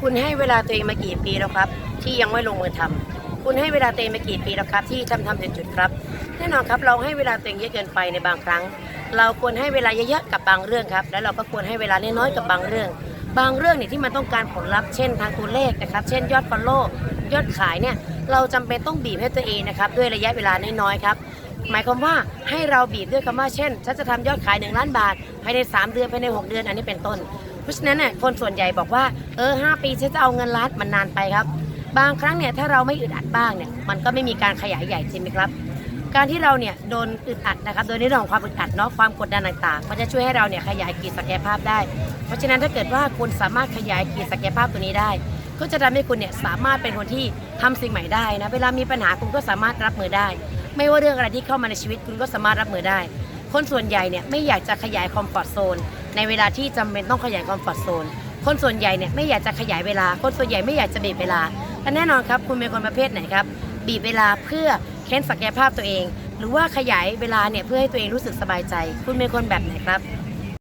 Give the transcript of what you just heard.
คุณให้เวลาตัวเองมากี่ปีแล้วครับ ที่ยังไม่ลงมือทำคุณให้เวลาตัวเองมากี่ปีแล้วครับ ที่ทำทำจุดๆครับ แน่นอนครับเราให้เวลาตัวเองเยอะเกินไปในบางครั้ง เราควรให้เวลาเยอะๆกับบางเรื่องครับ แล้วเราก็ควรให้เวลาน้อยๆกับบางเรื่อง บางเรื่องเนี่ยที่มันต้องการผลลัพธ์เช่นทางตัวเลขนะครับ เช่นยอดฟอลโล่ยอดขายเนี่ยเราจำเป็นต้องบีบให้ตัวเองนะครับด้วยระยะเวลาน้อยๆครับหมายความว่าให้เราบีบด้วยคำว่าเช่นฉันจะทำยอดขาย 1 ล้านบาทภายใน 3 เดือนภายใน 6 เดือนอันนี้เป็นต้น ราะฉะนั้นเนี่ยคนส่วนใหญ่บอกว่าเออหปีฉันจะเอาเงินล้านมันนานไปครับ บางครั้งเนี่ยถ้าเราไม่อึดอัดบ้างเนี่ยมันก็ไม่มีการขยายใหญ่จริงไหมครับ การที่เราเนี่ยโดนอึดอัดนะครับ โดยในเรื่องของความอึดอัดเนาะความกดดันต่างๆ มันจะช่วยให้เราเนี่ยขยายขีดศักยภาพได้ เพราะฉะนั้นถ้าเกิดว่าคุณสามารถขยายขีดศักยภาพตัวนี้ได้ ก็จะทำให้คุณเนี่ยสามารถเป็นคนที่ทำสิ่งใหม่ได้นะเวลามีปัญหาคุณก็สามารถรับมือได้ ไม่ว่าเรื่องอะไรที่เข้ามาในชีวิตคุณก็สามารถรับมือได้ คนส่วนใหญ่เนี่ยไม่อยากจะขยายคอมฟอร์ทโซนในเวลาที่จำเป็นต้องขยายคอมฟอร์ทโซนคนส่วนใหญ่เนี่ยไม่อยากจะขยายเวลา คนส่วนใหญ่ไม่อยากจะบีบเวลาและแน่นอนครับคุณเป็นคนประเภทไหนครับ บีบเวลาเพื่อเค้นศักยภาพตัวเอง หรือว่าขยายเวลาเนี่ยเพื่อให้ตัวเองรู้สึกสบายใจ คุณเป็นคนแบบไหนครับ